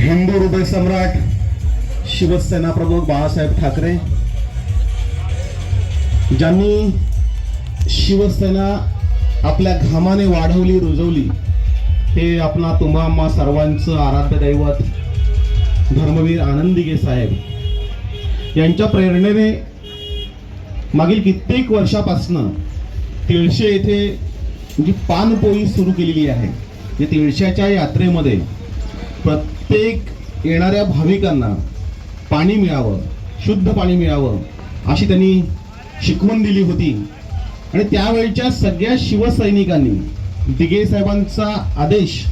हिंदू हृदय सम्राट शिवसेना प्रमुख बाळासाहेब ठाकरे ज्यांनी शिवसेना आपल्या घामाने वाढवली रुजवली हे आपला तुम्हा आम्हा सर्वांचं आराध्य दैवत धर्मवीर आनंदिगे साहेब यांच्या प्रेरणेने मागील कित्येक वर्षापासनं तिळशे येथे जी पानपोळी सुरू केलेली आहे जे तिळशाच्या यात्रेमध्ये प्रत्येक येणाऱ्या भाविकांना पाणी मिळावं शुद्ध पाणी मिळावं अशी त्यांनी शिकवण दिली होती. आणि त्यावेळच्या सगळ्या शिवसैनिकांनी दिगे साहेबांचा आदेश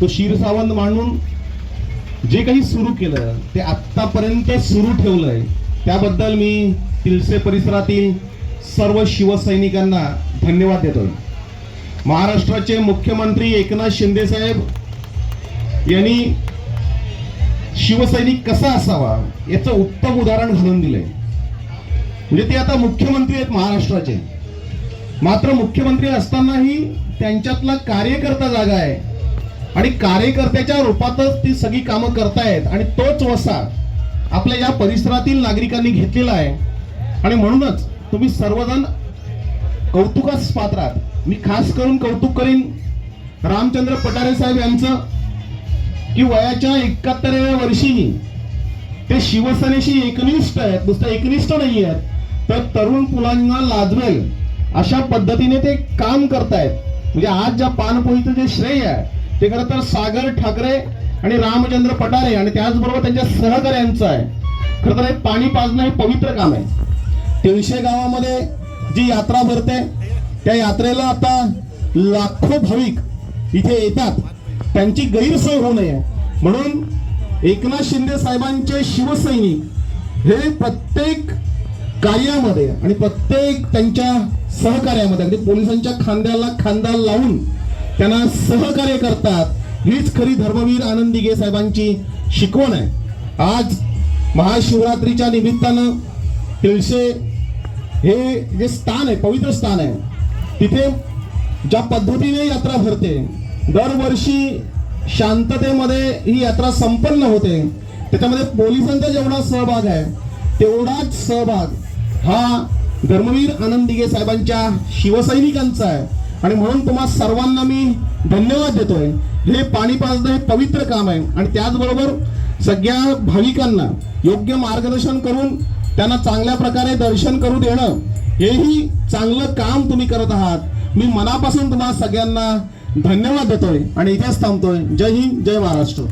तो क्षीरसावंत मांडून जे काही सुरू केलं ते आत्तापर्यंत सुरू ठेवलंय. त्याबद्दल मी तिलसे परिसरातील सर्व शिवसैनिकांना धन्यवाद देतोय. महाराष्ट्राचे मुख्यमंत्री एकनाथ शिंदे साहेब यांनी शिवसैनिक कसा असावा याचं उत्तम उदाहरण घालून दिलंय. म्हणजे ते आता मुख्यमंत्री आहेत महाराष्ट्राचे. मात्र मुख्यमंत्री असतानाही त्यांच्यातला कार्यकर्ता जागा आहे. आणि कार्यकर्त्याच्या रूपातच ती सगळी कामं करतायत. आणि तोच वसा आपल्या या परिसरातील नागरिकांनी घेतलेला आहे. आणि म्हणूनच तुम्ही सर्वजण कौतुकास पात्र आहात. मी खास करून कौतुक करीन रामचंद्र पटारे साहेब यांचं. की वयाच्या एकाहत्तराव्या वर्षी ते शिवसेनेशी एकनिष्ठ आहेत नुसतं एकनिष्ठ नाही आहेत तर तरुण मुलांना लाजवेल अशा पद्धतीने ते काम करतायत. म्हणजे आज ज्या पानपोईचं जे श्रेय आहे ते खरं तर सागर ठाकरे आणि रामचंद्र पटारे आणि त्याचबरोबर त्यांच्या सहकार्यांचं आहे. खरं तर हे पाणी पाजणं हे पवित्र काम आहे. तीनशे गावामध्ये जी यात्रा भरते त्या यात्रेला आता लाखो भाविक इथे येतात. त्यांची गैरसोय होऊ नये. म्हणून एकनाथ शिंदे साहेबांचे शिवसैनिक हे प्रत्येक कार्यामध्ये आणि प्रत्येक त्यांच्या सहकार्यामध्ये अगदी पोलिसांच्या खांद्याला खांदा लावून त्यांना सहकार्य करतात हीच खरी धर्मवीर आनंद दिघे साहेबांची शिकवण आहे. आज महाशिवरात्रीच्या निमित्तानं तिळशे हे जे स्थान आहे पवित्र स्थान आहे तिथे ज्या पद्धतीने यात्रा भरते दरवर्षी शांततेमध्ये ही यात्रा संपन्न होते. त्याच्यामध्ये पोलिसांचा जेवढा सहभाग आहे तेवढाच सहभाग हा धर्मवीर आनंद दिगे साहेबांच्या शिवसैनिकांचा आहे. आणि म्हणून तुम्हा सर्वांना मी धन्यवाद देतोय. हे पाणी पाजणं हे पवित्र काम आहे. आणि त्याचबरोबर सगळ्या भाविकांना योग्य मार्गदर्शन करून त्यांना चांगल्या प्रकारे दर्शन करू देणं हेही चांगलं काम तुम्ही करत आहात. मी मनापासून तुम्हाला सगळ्यांना धन्यवाद देतोय आणि इतिहास थांबतोय. जय हिंद जय महाराष्ट्र.